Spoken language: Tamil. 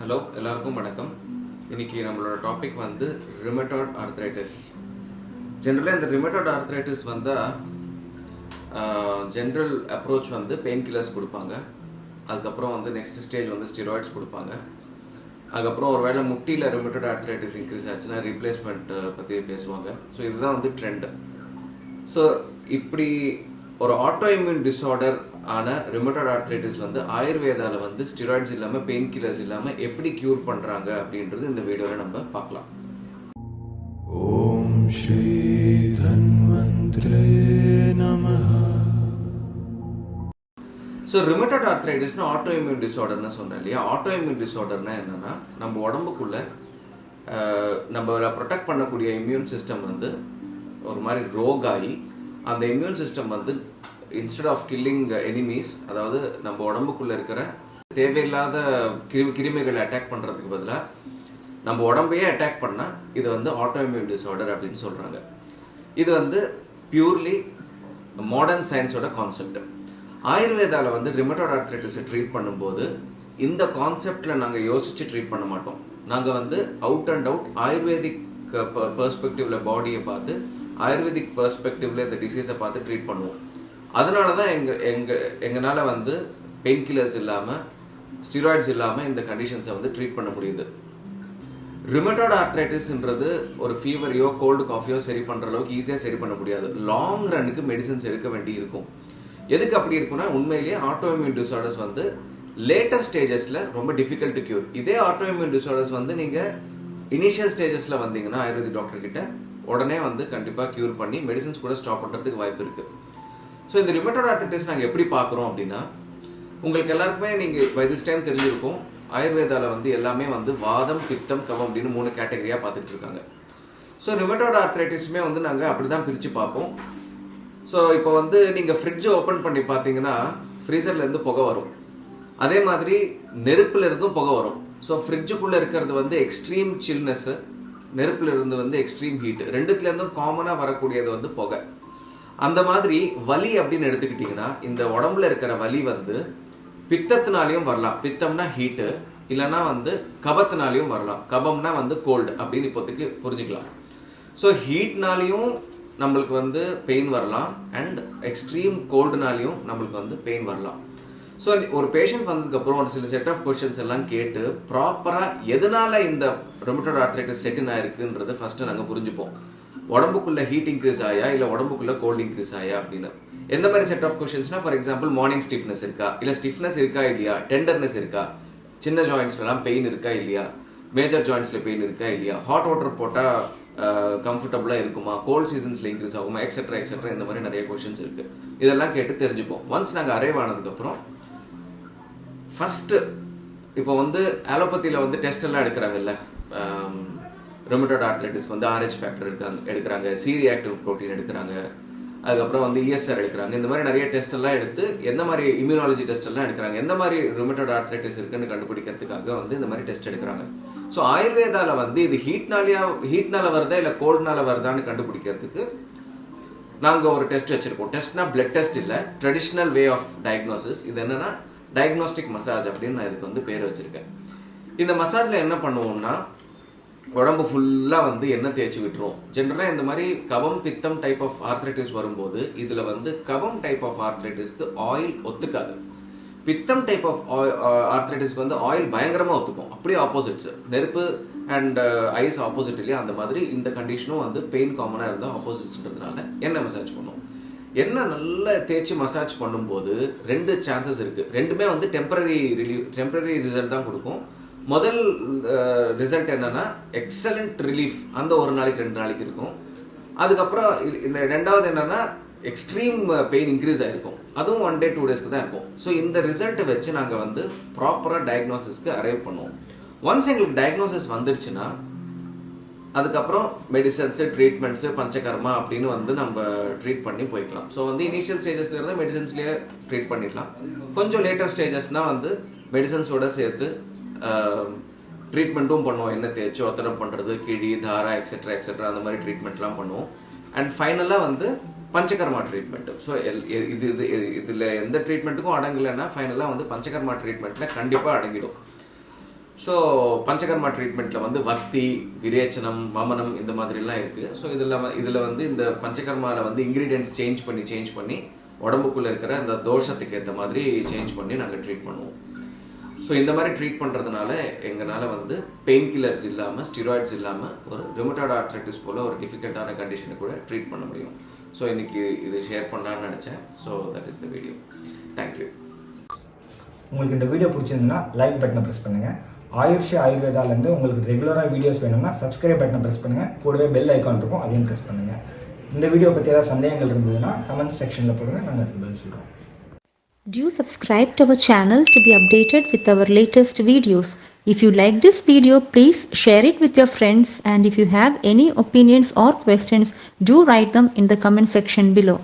ஹலோ எல்லாருக்கும் வணக்கம். இன்னைக்கு நம்மளோட டாபிக் வந்து ரிமெட்டாய்ட் ஆர்த்ரைட்டிஸ் ஜென்ரலாக இந்த ரிமெட்டாய்ட் ஆர்த்ரைட்டிஸ் வந்தால் ஜென்ரல் அப்ரோச் வந்து பெயின் கில்லர்ஸ் கொடுப்பாங்க. அதுக்கப்புறம் வந்து நெக்ஸ்ட் ஸ்டேஜ் வந்து ஸ்டிராய்ட்ஸ் கொடுப்பாங்க. அதுக்கப்புறம் ஒரு வேளை முட்டியில் ரிமெட்டாய்ட் ஆர்த்ரைட்டிஸ் இன்க்ரீஸ் ஆச்சுன்னா ரீப்ளேஸ்மெண்ட் பற்றி பேசுவாங்க. ஸோ இதுதான் வந்து ட்ரெண்ட் ஸோ இப்படி ஒரு ஆட்டோ இம்யூன் டிஸார்டர் ஆனால் ரிமோட்டட் ஆர்த்ரைட்டிஸ் வந்து ஆயுர்வேதாவில் வந்து ஸ்டிராய்ட்ஸ் இல்லாமல் பெயின் கில்லர்ஸ் இல்லாமல் எப்படி க்யூர் பண்ணுறாங்க அப்படின்றது இந்த வீடியோவில் நம்ம பார்க்கலாம். ஓம் ஸ்ரீ தன்வந்திரே நமஹா. ஸோ ரிமோட்டட் ஆர்த்ரைட்டிஸ்னா ஆட்டோ இம்யூன் டிசார்டர்னு சொன்னேன் இல்லையா? ஆட்டோ இம்யூன் டிசார்டர்னா என்னென்னா நம்ம உடம்புக்குள்ள நம்மளை ப்ரொடெக்ட் பண்ணக்கூடிய இம்யூன் சிஸ்டம் வந்து ஒரு மாதிரி ரோகாயி அந்த இம்யூன் சிஸ்டம் வந்து இன்ஸ்டெட் ஆஃப் கில்லிங் எனிமீஸ் அதாவது நம்ம உடம்புக்குள்ள இருக்கிற தேவையில்லாத கிருமி கிருமிகளை அட்டாக் பண்றதுக்கு பதிலாக நம்ம உடம்பையே அட்டாக் பண்ணால் இது வந்து ஆட்டோமியூன் டிஸார்டர் அப்படின்னு சொல்றாங்க. இது வந்து பியூர்லி மாடர்ன் சயின்ஸோட கான்செப்ட் ஆயுர்வேதாவில் வந்து ரிமட்டோட ஆர்த்ரைட்டிஸை ட்ரீட் பண்ணும்போது இந்த கான்செப்டில் நாங்கள் யோசிச்சு ட்ரீட் பண்ண மாட்டோம். நாங்கள் வந்து அவுட் அண்ட் அவுட் ஆயுர்வேதிக் பெர்ஸ்பெக்டிவ்ல பாடியை பார்த்து ஆயுர்வேதிக் பெர்ஸ்பெக்டிவ்ல இந்த டிசீஸை பார்த்து ட்ரீட் பண்ணுவோம். அதனால தான் எங்கள் எங்கள் எங்களால வந்து பெயின் கில்லர்ஸ் இல்லாமல் ஸ்டீராய்ட்ஸ் இல்லாமல் இந்த கண்டிஷன்ஸை வந்து ட்ரீட் பண்ண முடியுது. ரிமட்டாய்டு ஆர்த்ரைட்டிஸ்ன்றது ஒரு ஃபீவரையோ கோல்டு காஃபியோ சரி பண்ணுற அளவுக்கு ஈஸியாக சரி பண்ண முடியாது. லாங் ரன்னுக்கு மெடிசன்ஸ் எடுக்க வேண்டி இருக்கும். எதுக்கு அப்படி இருக்குன்னா உண்மையிலேயே ஆட்டோமியூன் டிசார்டர்ஸ் வந்து லேட்டர் ஸ்டேஜஸில் ரொம்ப டிஃபிகல்ட் கியூர் இதே ஆட்டோமியூன் டிசார்டர்ஸ் வந்து நீங்கள் இனிஷியல் ஸ்டேஜஸில் வந்தீங்கன்னா ஆயுர்வேதிக் டாக்டர் கிட்ட உடனே வந்து கண்டிப்பாக கியூர் பண்ணி மெடிசன்ஸ் கூட ஸ்டாப் பண்ணுறதுக்கு வாய்ப்பு இருக்குது ஸோ இந்த ரிமட்டோட் ஆர்த்திட்டிஸ் நாங்கள் எப்படி பார்க்குறோம் அப்படின்னா உங்களுக்கு எல்லாருக்குமே நீங்கள் பை திஸ் டைம் தெரிஞ்சிருக்கும் ஆயுர்வேதாவில் வந்து எல்லாமே வந்து வாதம் பித்தம் கவம் அப்படின்னு மூணு கேட்டகரியாக பார்த்துட்டு இருக்காங்க. ஸோ ரிமட்டோட் ஆர்த்ரைட்டிஸுமே வந்து நாங்கள் அப்படி தான் பிரித்து பார்ப்போம். ஸோ இப்போ வந்து நீங்கள் ஃப்ரிட்ஜை ஓப்பன் பண்ணி பார்த்தீங்கன்னா ஃப்ரீசர்லேருந்து புகை வரும். அதே மாதிரி நெருப்புலேருந்தும் புகை வரும். ஸோ ஃப்ரிட்ஜுக்குள்ளே இருக்கிறது வந்து எக்ஸ்ட்ரீம் சில்னஸ்ஸு நெருப்பில் இருந்து வந்து எக்ஸ்ட்ரீம் ஹீட் ரெண்டுத்துலேருந்தும் காமனாக வரக்கூடியது வந்து புகை. அந்த மாதிரி வலி அப்படின்னு எடுத்துக்கிட்டிங்கன்னா இந்த உடம்புல இருக்கிற வலி வந்து பித்தத்தினாலையும் வரலாம். பித்தம்னா ஹீட்டு இல்லைன்னா வந்து கபத்தினாலையும் வரலாம். கபம்னா வந்து கோல்டு அப்படின்னு இப்போதைக்கு புரிஞ்சுக்கலாம். ஸோ ஹீட்னாலையும் நம்மளுக்கு வந்து பெயின் வரலாம் அண்ட் எக்ஸ்ட்ரீம் கோல்டுனாலையும் நம்மளுக்கு வந்து பெயின் வரலாம். ஸோ ஒரு பேஷண்ட் வந்ததுக்கப்புறம் ஒரு சில செட் ஆஃப் கொஷின்ஸ் எல்லாம் கேட்டு ப்ராப்பராக எதனால இந்த ரொமட்டோட ஆர்த்ரைட்டிஸ் செட்டின் ஆயிருக்குன்றது ஃபஸ்ட்டு நாங்கள் புரிஞ்சுப்போம். உடம்புக்குள்ளே ஹீட் இன்க்ரீஸ் ஆயா இல்லை உடம்புக்குள்ள கோல்ட் இன்க்ரீஸ் ஆயா அப்படின்னு. எந்த மாதிரி செட் ஆஃப் கொஷின்ஸ்னா ஃபார் எக்ஸாம்பிள் மார்னிங் ஸ்டிஃப்னஸ் இருக்கா? இல்லை ஸ்டிஃப்னஸ் இருக்கா இல்லையா? டெண்டர்னஸ் இருக்கா? சின்ன ஜாயின்ஸ்லாம் பெயின் இருக்கா இல்லையா? மேஜர் ஜாயின்ஸில் பெயின் இருக்கா இல்லையா? ஹாட் வாட்டர் போட்டால் கம்ஃபர்டபுளாக இருக்குமா? கோல்ட் சீசன்ஸில் இன்க்ரீஸ் ஆகுமா? எக்ஸெட்ரா எக்ஸெட்ரா இந்த மாதிரி நிறைய கொஷின்ஸ் இருக்குது இதெல்லாம் கேட்டு தெரிஞ்சுப்போம். ஒன்ஸ் நாங்கள் அரைவ் ஆனதுக்கப்புறம் ஃபஸ்ட்டு இப்போ வந்து ஆலோபத்தியில் வந்து டெஸ்ட் எல்லாம் எடுக்கிறாங்கல்ல ரொமட்டோட் ஆர்த்ரைட்டிஸ்க்கு வந்து ஆர்ஹெச் ஃபேக்டர் எடுக்காங்க எடுக்கிறாங்க சீரி ஆக்டிவ் ப்ரோட்டீன் எடுக்கிறாங்க அதுக்கப்புறம் வந்து இஎஸ்ஆர் எடுக்கிறாங்க. இந்த மாதிரி நிறைய டெஸ்ட் எல்லாம் எடுத்து எந்த மாதிரி இம்யூனாலஜி டெஸ்ட் எல்லாம் எடுக்கிறாங்க எந்த மாதிரி ருமட்டோட் ஆர்த்ரைட்டிஸ் இருக்குன்னு கண்டுபிடிக்கிறதுக்காக வந்து இந்த மாதிரி டெஸ்ட் எடுக்கிறாங்க. ஸோ ஆயுர்வேதால வந்து இது ஹீட்னாலியா ஹீட்னால வருதா இல்லை கோல்ட்னால வருதான்னு கண்டுபிடிக்கிறதுக்கு நாங்கள் ஒரு டெஸ்ட் வச்சிருக்கோம். டெஸ்ட்னா பிளட் டெஸ்ட் இல்லை ட்ரெடிஷ்னல் வே ஆஃப் டயக்னோசிஸ் இது என்னன்னா டயக்னோஸ்டிக் மசாஜ் அப்படின்னு நான் இதுக்கு வந்து பேர் வச்சிருக்கேன். இந்த மசாஜில் என்ன பண்ணுவோம்னா உடம்பு ஃபுல்லாக வந்து எண்ணெய் தேய்ச்சி விட்டுரும். ஜென்ரலாக இந்த மாதிரி கபம் பித்தம் டைப் ஆஃப் ஆர்த்ரைட்டிஸ் வரும்போது இதில் வந்து கபம் டைப் ஆஃப் ஆர்த்ரைட்டிஸ்க்கு ஆயில் ஒத்துக்காது. பித்தம் டைப் ஆஃப் ஆர்த்ரைட்டிஸ்க்கு வந்து ஆயில் பயங்கரமாக ஒத்துக்கும். அப்படியே ஆப்போசிட்ஸ் நெருப்பு அண்ட் ஐஸ் ஆப்போசிட் இல்லையா? அந்த மாதிரி இந்த கண்டிஷனும் வந்து பெயின் காமனாக இருந்தால் ஆப்போசிட்ஸ்ன்றதுனால எண்ணெய் மசாஜ் பண்ணுவோம்? என்ன நல்லா தேய்ச்சி மசாஜ் பண்ணும்போது ரெண்டு சான்சஸ் இருக்குது ரெண்டுமே வந்து டெம்பரரி ரிலீவ் டெம்பரரி ரிசல்ட் தான் கொடுக்கும். முதல் ரிசல்ட் என்னன்னா எக்ஸலண்ட் ரிலீஃப் அந்த ஒரு நாளைக்கு ரெண்டு நாளைக்கு இருக்கும். அதுக்கப்புறம் இந்த ரெண்டாவது என்னென்னா எக்ஸ்ட்ரீம் பெயின் இன்க்ரீஸ் ஆகிருக்கும் அதுவும் ஒன் டே டூ டேஸ்க்கு தான் இருக்கும். ஸோ இந்த ரிசல்ட்டை வச்சு நாங்கள் வந்து ப்ராப்பராக டயக்னோசிஸ்க்கு அரைவ் பண்ணுவோம். ஒன்ஸ் எங்களுக்கு டயக்னோசிஸ் வந்துருச்சுன்னா அதுக்கப்புறம் மெடிசன்ஸு ட்ரீட்மெண்ட்ஸு பஞ்சகர்மா அப்படின்னு வந்து நம்ம ட்ரீட் பண்ணி போய்க்கலாம். ஸோ வந்து இனிஷியல் ஸ்டேஜஸ்ல இருந்து மெடிசன்ஸ்லேயே ட்ரீட் பண்ணிடலாம். கொஞ்சம் லேட்டர் ஸ்டேஜஸ்னால் வந்து மெடிசன்ஸோட சேர்த்து ட்ரீட்மெண்ட்டும் பண்ணுவோம். என்ன தேய்ச்சி ஒத்தடம் பண்ணுறது கிழி தாரா எக்ஸெட்ரா எக்ஸெட்ரா அந்த மாதிரி ட்ரீட்மெண்ட்லாம் பண்ணுவோம். அண்ட் ஃபைனலாக வந்து பஞ்சகர்மா ட்ரீட்மெண்ட் ஸோ இது இது இதில் எந்த ட்ரீட்மெண்ட்டுக்கும் அடங்கலைன்னா ஃபைனலாக வந்து பஞ்சகர்மா ட்ரீட்மெண்ட்டில் கண்டிப்பாக அடங்கிடும். ஸோ பஞ்சகர்மா ட்ரீட்மெண்ட்டில் வந்து வஸ்தி விரேச்சனம் வமனம் இந்த மாதிரிலாம் இருக்குது ஸோ இதில் இதில் வந்து இந்த பஞ்சகர்மாவில் வந்து இன்க்ரீடியன்ஸ் சேஞ்ச் பண்ணி சேஞ்ச் பண்ணி உடம்புக்குள்ளே இருக்கிற அந்த தோஷத்துக்கு ஏற்ற மாதிரி சேஞ்ச் பண்ணி நாங்கள் ட்ரீட் பண்ணுவோம். ஸோ இந்த மாதிரி ட்ரீட் பண்ணுறதுனால எங்களால் வந்து பெயின் கில்லர்ஸ் இல்லாமல் ஸ்டிராய்ட்ஸ் இல்லாமல் ஒரு ரிமோட்டாய்டு ஆர்த்ரைட்டிஸ் போல் ஒரு டிஃபிகல்ட்டான கண்டிஷனை கூட ட்ரீட் பண்ண முடியும். ஸோ இன்னைக்கு இது ஷேர் பண்ணலான்னு நினச்சேன். So that is the video thank you உங்களுக்கு இந்த வீடியோ பிடிச்சிருந்ததுன்னா லைக் பட்டனை ப்ரெஸ் பண்ணுங்கள் ஆயுஷ் ஆயுர்வேதாலேருந்து உங்களுக்கு ரெகுலராக வீடியோஸ் வேணும்னா சப்ஸ்கிரைப் பட்டனை ப்ரெஸ் பண்ணுங்கள் கூடவே பெல் ஐக்கான் இருக்கும் அதையும் ப்ரெஸ் பண்ணுங்கள் இந்த வீடியோ பற்றி ஏதாவது சந்தேகங்கள் இருந்ததுன்னா கமெண்ட் செக்ஷனில் போடுங்க நாங்கள் அதுக்கு பதில் சொல்கிறோம் Do subscribe to our channel to be updated with our latest videos. If you like this video, please share it with your friends and if you have any opinions or questions, do write them in the comment section below.